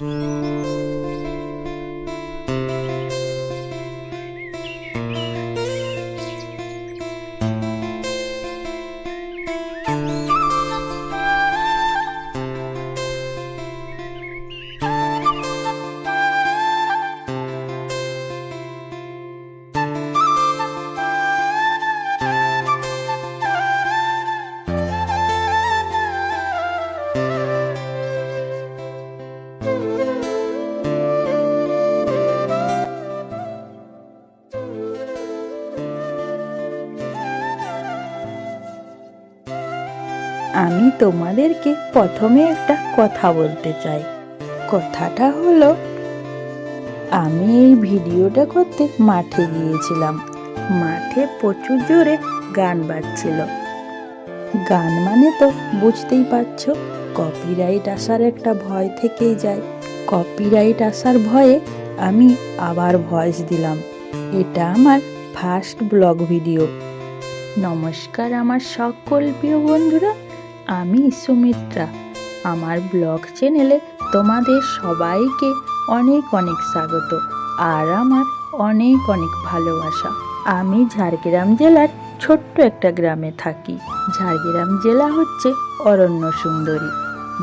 Música আমি তোমাদেরকে প্রথমে একটা কথা বলতে চাই। কথাটা হলো, আমি এই ভিডিওটা করতে মাঠে গিয়েছিলাম। মাঠে প্রচুর জোরে গান বাজছিল। গান মানে তো বুঝতেই পারছ কপিরাইট আসার একটা ভয় থেকেই যায়। কপিরাইট আসার ভয়ে আমি আবার ভয়েস দিলাম। এটা আমার ফার্স্ট ব্লগ ভিডিও নমস্কার আমার সকল প্রিয় বন্ধুরা। আমি সুমিত্রা। আমার ব্লগ চ্যানেলে তোমাদের সবাইকে অনেক অনেক স্বাগত আর আমার অনেক অনেক ভালোবাসা। আমি ঝাড়গ্রাম জেলার ছোট্ট একটা গ্রামে থাকি। ঝাড়গ্রাম জেলা হচ্ছে অরণ্য সুন্দরী।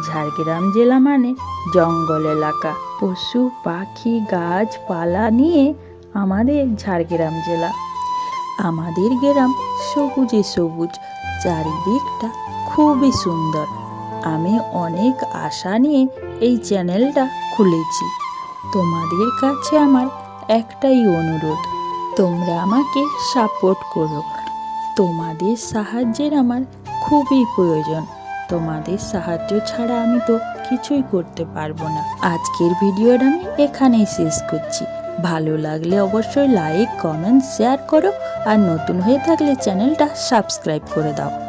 ঝাড়গ্রাম জেলা মানে জঙ্গল এলাকা। পশু, পাখি, গাছপালা নিয়ে আমাদের ঝাড়গ্রাম জেলা। আমাদের গ্রাম সবুজে সবুজ, চারিদিকটা খুবই সুন্দর। আমি অনেক আশা নিয়ে এই চ্যানেলটা খুলেছি। তোমাদের কাছে আমার একটাই অনুরোধ, তোমরা আমাকে সাপোর্ট করো। তোমাদের সাহায্যের আমার খুবই প্রয়োজন। তোমাদের সাহায্য ছাড়া আমি তো কিছুই করতে পারব না। আজকের ভিডিওটা আমি এখানেই শেষ করছি। ভালো লাগলে অবশ্যই লাইক কমেন্ট শেয়ার করো আর নতুন হয়ে থাকলে চ্যানেলটা সাবস্ক্রাইব করে দাও।